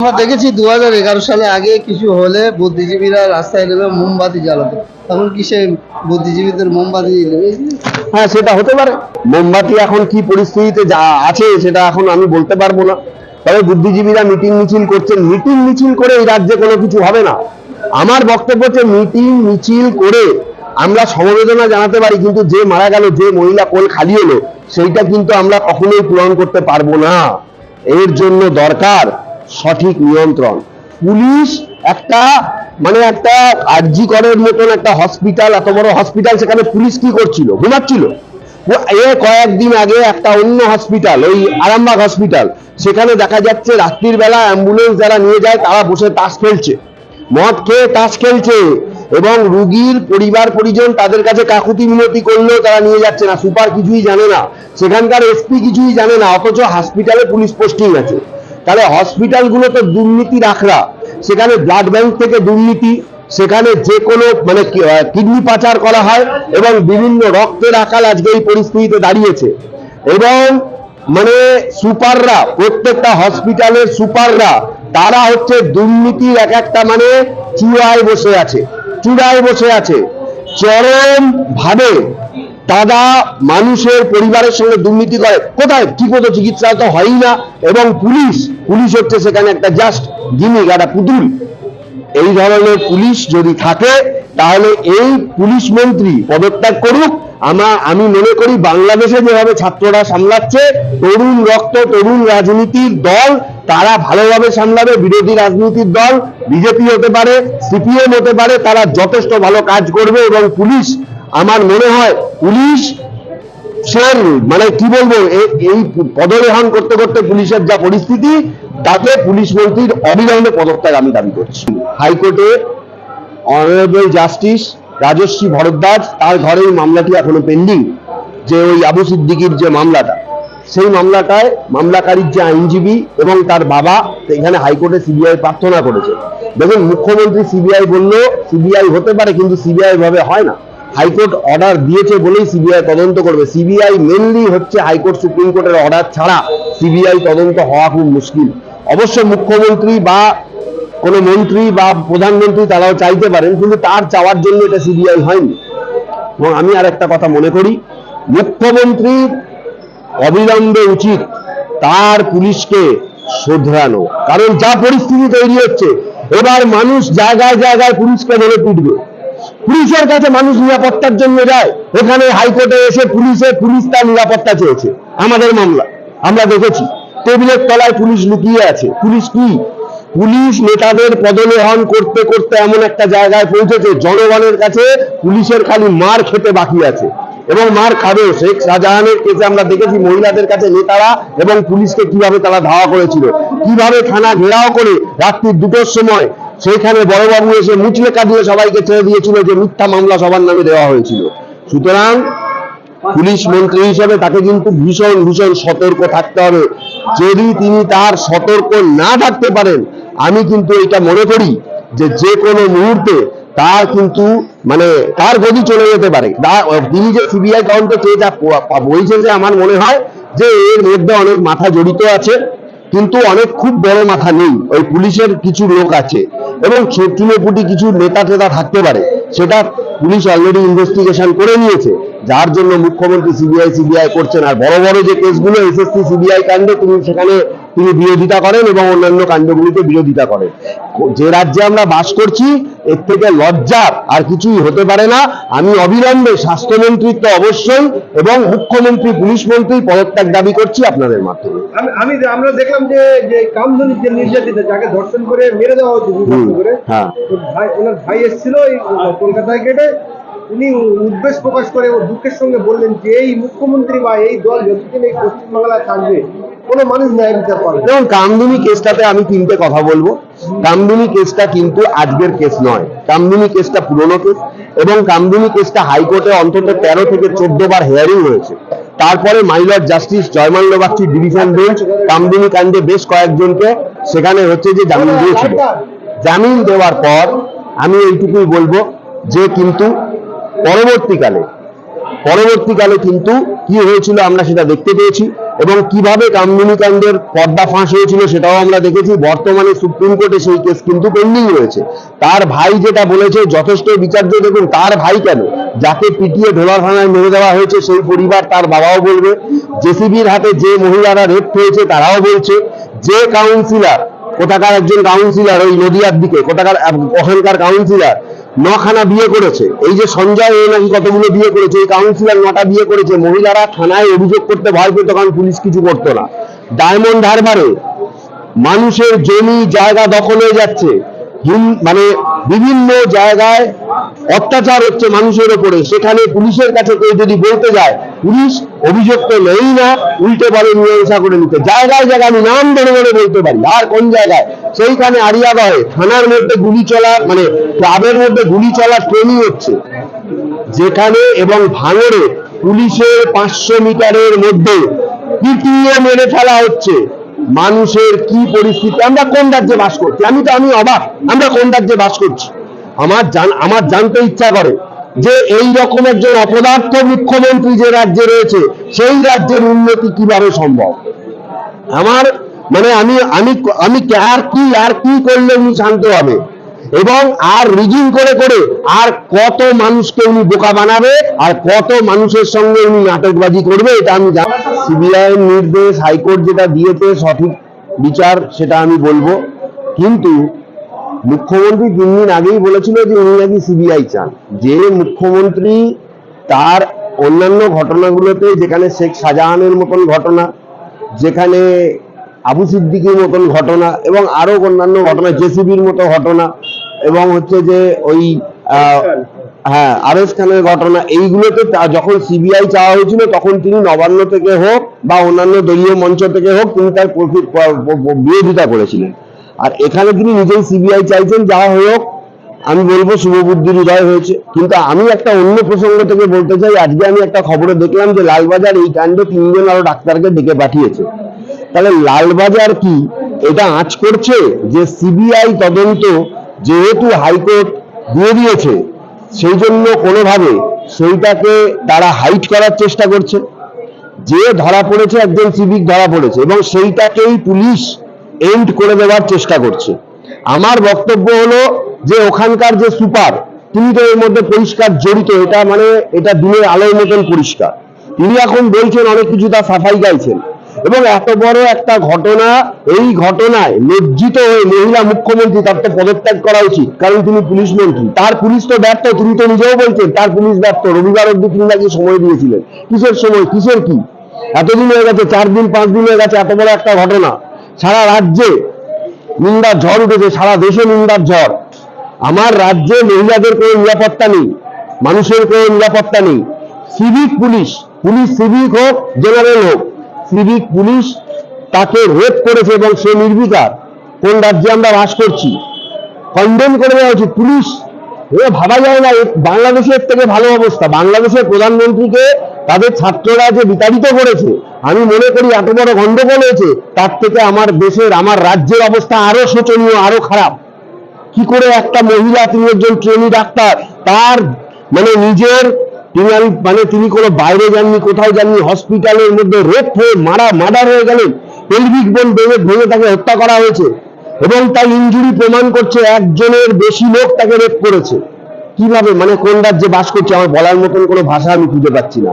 আমরা দেখেছি দু হাজার এগারো সালে আগে কিছু হলে বুদ্ধিজীবীরা রাস্তায় নেমে মোমবাতি জ্বালাতো। তখন কি সে বুদ্ধিজীবীদের মোমবাতি হ্যাঁ সেটা হতে পারে। মোমবাতি এখন কি পরিস্থিতিতে যা আছে সেটা এখন আমি বলতে পারব না। তবে বুদ্ধিজীবীরা মিটিং মিছিল করছেন মিটিং মিছিল করে এই রাজ্যে কোনো কিছু হবে না। আমার বক্তব্য হচ্ছে মিটিং মিছিল করে আমরা সমবেদনা জানাতে পারি, কিন্তু যে মারা গেল, যে মহিলা কোল খালি হলো, সেইটা কিন্তু আমরা কখনোই পূরণ করতে পারব না। এর জন্য দরকার সঠিক নিয়ন্ত্রণ। পুলিশ একটা মানে একটা আরজি করের মতন একটা হসপিটাল এত বড় হসপিটাল সেখানে পুলিশ কি করছিল? ঘুমাচ্ছিল। এ কয়েকদিন আগে একটা অন্য হসপিটাল ওই আরামবাগ হসপিটাল সেখানে দেখা যাচ্ছে রাত্রির বেলা অ্যাম্বুলেন্স যারা নিয়ে যায়, তারা বসে তাস খেলছে। মদ খেয়ে তাস খেলছে এবং রুগীর পরিবার, পরিজন তাদের কাছে কাকুতি মিনতি করলেও তারা নিয়ে যাচ্ছে না। সুপার কিছুই জানে না। সেখানকার এসপি কিছুই জানে না, অথচ হসপিটালে পুলিশ পোস্টিং আছে। তাহলে হসপিটালগুলো তো দুর্নীতির আখড়া সেখানে ব্লাড ব্যাংক থেকে দুর্নীতি, সেখানে যে কোনো মানে কিডনি পাচার করা হয় এবং বিভিন্ন রক্তের আকাল আজকে এই পরিস্থিতিতে দাঁড়িয়েছে। এবং মানে সুপাররা, প্রত্যেকটা হসপিটালের সুপাররা, তারা হচ্ছে দুর্নীতির এক একটা মানে চূড়ায় বসে আছে, চূড়ায় বসে আছে। চরম ভাবে তারা মানুষের পরিবারের সঙ্গে দুর্নীতি করে। কোথায়? ঠিকমতো চিকিৎসা তো হয়ই না। এবং পুলিশ পুলিশ হচ্ছে সেখানে একটা জাস্ট গিমিক একটা পুতুল। এই ধরনের পুলিশ যদি থাকে, তাহলে এই পুলিশ মন্ত্রী পদত্যাগ করুক। আমা, আমি মনে করি বাংলাদেশে যেভাবে ছাত্ররা সামলাচ্ছে, তরুণ রক্ত, তরুণ রাজনীতির দল, তারা ভালোভাবে সামলাবে, বিরোধী রাজনীতির দল, বিজেপি হতে পারে, সিপিএম হতে পারে, তারা যথেষ্ট ভালো কাজ করবে এবং পুলিশ আমার মনে হয় পুলিশ সেন মানে কি বলব এই পদলেহন করতে করতে পুলিশের যা পরিস্থিতি, তাতে পুলিশ মন্ত্রীর অবিলম্বে পদত্যাগ আমি দাবি করছি। হাইকোর্টে অনারেবল জাস্টিস রাজস্বী ভরদ্বাজ, তার ঘরে এই মামলাটি এখনও পেন্ডিং যে ওই আবু সিদ্দিকির যে মামলাটা। সেই মামলাটায় মামলাকারীর যে আইনজীবী এবং তার বাবা এখানে হাইকোর্টে সিবিআই প্রার্থনা করেছে। দেখুন, মুখ্যমন্ত্রী সিবিআই বলল সিবিআই হতে পারে, কিন্তু সিবিআই ভাবে হয় না। হাইকোর্ট অর্ডার দিয়েছে বলেই সিবিআই তদন্ত করবে। সিবিআই মেনলি হচ্ছে হাইকোর্ট, সুপ্রিম কোর্টের অর্ডার ছাড়া সিবিআই তদন্ত হওয়া খুব মুশকিল। অবশ্য মুখ্যমন্ত্রী বা কোনো মন্ত্রী বা প্রধানমন্ত্রী তারাও চাইতে পারেন, কিন্তু তার চাওয়ার জন্য এটা সিবিআই হয়নি। এবং আমি আর একটা কথা মনে করি মুখ্যমন্ত্রীর অবিলম্বে উচিত তার পুলিশকে শোধরানো। কারণ যা পরিস্থিতি তৈরি হচ্ছে, এবার মানুষ জায়গায় জায়গায় পুলিশকে ধরে পিটবে। পুলিশের কাছে মানুষ নিরাপত্তার জন্য যায়। এখানে হাইকোর্টে এসে পুলিশে পুলিশ তার নিরাপত্তা চেয়েছে। আমাদের মামলা, আমরা দেখেছি। টেবিলের তলায় পুলিশ লুকিয়ে আছে। পুলিশ কি? পুলিশ নেতাদের পদলেহন করতে করতে এমন একটা জায়গায় পৌঁছেছে, জনগণের কাছে পুলিশের খালি মার খেতে বাকি আছে। এবং মার খাবেও শেখ শাহজাহানের কেসে আমরা দেখেছি মহিলাদের কাছে নেতারা এবং পুলিশকে কীভাবে তারা ধাওয়া করেছিল। কীভাবে থানা ঘেরাও করে রাত্রি দুটোর সময় সেইখানে বড়বাবু এসে মুচলে কাটিয়ে সবাইকে ছেড়ে দিয়েছিল যে মিথ্যা মামলা সবার নামে দেওয়া হয়েছিল। সুতরাং পুলিশ মন্ত্রী হিসেবে তাকে কিন্তু ভীষণ ভীষণ সতর্ক থাকতে হবে। যদি তিনি তার সতর্ক না থাকতে পারেন, আমি কিন্তু এটা মনে করি যে যে কোনো মুহূর্তে তার কিন্তু মানে তার গতি চলে যেতে পারে। তিনি যে সিবিআই তদন্ত চেয়ে যা বলছেন যে আমার মনে হয় যে এর মধ্যে অনেক মাথা জড়িত আছে। কিন্তু অনেক খুব বড় মাথা নেই। ওই পুলিশের কিছু লোক আছে এবং চুনোপুটি কিছু নেতা টেতা থাকতে পারে। সেটা পুলিশ অলরেডি ইনভেস্টিগেশন করে নিয়েছে। যার জন্য মুখ্যমন্ত্রী সিবিআই সিবিআই করছেন। আর বড় বড় যে কেসগুলো এসএসসি সিবিআই কাণ্ডে তিনি সেখানে তিনি বিরোধিতা করেন এবং অন্যান্য কাণ্ডগুলিতে বিরোধিতা করেন। যে রাজ্যে আমরা বাস করছি এর থেকে লজ্জার আর কিছুই হতে পারে না। আমি অবিলম্বে স্বাস্থ্যমন্ত্রীর তো অবশ্যই এবং মুখ্যমন্ত্রী পুলিশ মন্ত্রী পদত্যাগ দাবি করছি আপনাদের মাধ্যমে। আমি আমি আমরা দেখলাম যে যে কামধনি যে নির্যাতিতা যাকে ধর্ষণ করে মেরে দেওয়া হয়েছে করে হ্যাঁ। ভাই ওনার ভাই এসেছিল কলকাতায় গেটে উনি উদ্বেগ প্রকাশ করে ও দুঃখের সঙ্গে বললেন যে এই মুখ্যমন্ত্রী বা এই দল যতদিন এই পশ্চিমবাংলায় থাকবে কোনো মানুষ ন্যায় বিচার পাবে। যেমন কামদুনি কেসটাতে আমি তিনটে কথা বলব। কামদুনি কেসটা কিন্তু আজকের কেস নয়। কামদুনি কেসটা পুরনো কেস এবং কামদুনি কেসটা হাইকোর্টে অন্তত তেরো থেকে চোদ্দ বার হেয়ারিং হয়েছে। তারপরে মাইলর justice Joymalya Bagchi division bench Kamduni কাণ্ডে বেশ কয়েকজনকে সেখানে হচ্ছে যে জামিন দিয়েছিল। জামিন দেওয়ার পর আমি এইটুকুই বলব যে কিন্তু পরবর্তীকালে পরবর্তীকালে কিন্তু কি হয়েছিল আমরা সেটা দেখতে পেয়েছি এবং কীভাবে কামদুনি কাণ্ডের পর্দা ফাঁস হয়েছিল সেটাও আমরা দেখেছি। বর্তমানে সুপ্রিম কোর্টে সেই কেস কিন্তু পেন্ডিং রয়েছে। তার ভাই যেটা বলেছে, যথেষ্ট বিচার্য দেখুন, তার ভাই কেন? যাকে পিটিয়ে ঢোলা থানায় মেরে দেওয়া হয়েছে, সেই পরিবার তার বাবাও বলবে। জেসিবির হাতে যে মহিলারা রেপ হয়েছে, তারাও বলছে। যে কাউন্সিলর কোথাকার একজন কাউন্সিলর ওই নদিয়ার দিকে কোথাকার ওখানকার কাউন্সিলর নখানা বিয়ে করেছে। এই যে সঞ্জয় এই নাকি কতগুলো বিয়ে করেছে, এই কাউন্সিলর নটা বিয়ে করেছে, মহিলারা থানায় অভিযোগ করতে ভয় পেত কারণ পুলিশ কিছু করতো না। ডায়মন্ড হারবারে মানুষের জমি জায়গা দখল হয়ে যাচ্ছে। মানে বিভিন্ন জায়গায় অত্যাচার হচ্ছে মানুষের ওপরে সেখানে পুলিশের কাছে কেউ যদি বলতে যায়, পুলিশ অভিযোগ তো নেই না, উল্টে বলে মীমাংসা করে নিতে। জায়গায় জায়গায় আমি নাম ধরে ধরে বলতে পারি। আর কোন জায়গায়? সেইখানে আরিয়াগয়ে থানার মধ্যে গুলি চলার মানে ক্লাবের মধ্যে গুলি চলার ট্রেনিং হচ্ছে। যেখানে এবং ভাঙড়ে পুলিশের পাঁচশো মিটারের মধ্যে পিটিয়ে মেরে ফেলা হচ্ছে। মানুষের কি পরিস্থিতি? আমরা কোন রাজ্যে বাস করছি? আমি তো, আমি অবাক। আমরা কোন রাজ্যে বাস করছি? আমার জান, আমার জানতে ইচ্ছা করে যে এই রকম একজন অপদার্থ মুখ্যমন্ত্রী যে রাজ্যে রয়েছে, সেই রাজ্যের উন্নতি কীভাবে সম্ভব? আমার মানে আমি আমি আমি আর কি আর কি করলে উনি শান্ত হবে? এবং আর রিজিং করে করে আর কত মানুষকে উনি বোকা বানাবে, আর কত মানুষের সঙ্গে উনি নাটকবাজি করবে, এটা আমি জানি। সিবিআই নির্দেশ, হাইকোর্ট যেটা দিয়েছে, সঠিক বিচার, সেটা আমি বলব। কিন্তু মুখ্যমন্ত্রী তিন দিন আগেই বলেছিল যে উনি নাকি সিবিআই চান। যে মুখ্যমন্ত্রী তার অন্যান্য ঘটনাগুলোতে, যেখানে শেখ শাহজাহানের মতন ঘটনা, যেখানে আবু সিদ্দিকির মতন ঘটনা এবং আরও অন্যান্য ঘটনা, জেসিবির মতো ঘটনা এবং হচ্ছে যে ওই হ্যাঁ আরএস খানের ঘটনা, এইগুলোতে যখন সিবিআই চাওয়া হয়েছিল, তখন তিনি নবান্ন থেকে হোক বা অন্যান্য দলীয় মঞ্চ থেকে হোক, তিনি তার বিরোধিতা করেছিলেন। আর এখানে তিনি নিজেই সিবিআই চাইছেন, যা হোক, আমি বলব শুভবুদ্ধির উদয় হয়েছে। কিন্তু আমি একটা অন্য প্রসঙ্গ থেকে বলতে চাই, আজকে আমি একটা খবরে দেখলাম যে লালবাজার এই কাণ্ডে তিনজন আরও ডাক্তারকে ডেকে পাঠিয়েছে। তাহলে লালবাজার কি এটা আঁচ করছে যে সিবিআই তদন্ত যেহেতু হাইকোর্ট দিয়ে দিয়েছে, সেই জন্য কোনোভাবে সেইটাকে তারা হাইট করার চেষ্টা করছে? যে ধরা পড়েছে একজন সিভিক ধরা পড়েছে এবং সেইটাকেই পুলিশ এন্ড করে দেওয়ার চেষ্টা করছে। আমার বক্তব্য হলো যে ওখানকার যে সুপার, তিনি তো এর মধ্যে পরিষ্কার জড়িত, এটা মানে এটা দিনের আলোর মতন পরিষ্কার। তিনি এখন বলছেন অনেক কিছু তার সাফাই গাইছেন। এবং এত বড় একটা ঘটনা, এই ঘটনায় লজ্জিত হয়ে মহিলা মুখ্যমন্ত্রী তার তো পদত্যাগ করা উচিত, কারণ তিনি পুলিশ মন্ত্রী। তার পুলিশ তো ব্যর্থ, তিনি তো নিজেও বলছেন, তার পুলিশ ব্যর্থ। রবিবার অব্দি তিনি নাকি সময় দিয়েছিলেন। কিসের সময়, কিসের কি? এতদিন হয়ে গেছে, চার দিন, পাঁচ দিন হয়ে গেছে, এত বড় একটা ঘটনা। সারা রাজ্যে নিন্দার ঝড় উঠেছে, সারা দেশে নিন্দার ঝড়। আমার রাজ্যে মহিলাদের কোনো নিরাপত্তা নেই, মানুষের কোনো নিরাপত্তা নেই। সিভিক পুলিশ পুলিশ সিভিক হোক, জেনারেল হোক, সিভিক পুলিশ তাকে রেপ করেছে এবং সে নির্বিকার। কোন রাজ্যে আমরা বাস করছি? কন্ডেম করে দেওয়া উচিত। পুলিশ, এ ভাবা যায় না বাংলাদেশের থেকে ভালো অবস্থা। বাংলাদেশের প্রধানমন্ত্রীকে তাদের ছাত্ররা যে বিতাড়িত করেছে আমি মনে করি এত বড় গন্ডগোল হয়েছে, তার থেকে আমার দেশের, আমার রাজ্যের অবস্থা আরও শোচনীয়, আরও খারাপ। কি করে একটা মহিলা তিনি একজন ট্রেনি ডাক্তার, তার মানে নিজের তিনি আমি মানে তিনি কোনো বাইরে যাননি, কোথাও যাননি, হসপিটালের মধ্যে রেপ হয়ে মারা মার্ডার হয়ে গেলেন পেলভিক বোন ভেঙে ভেঙে তাকে হত্যা করা হয়েছে এবং তার ইঞ্জুরি প্রমাণ করছে একজনের বেশি লোক তাকে রেপ করেছে। কীভাবে মানে কোন রাজ্যে বাস করছে, আমার বলার মতন কোনো ভাষা আমি খুঁজে পাচ্ছি না।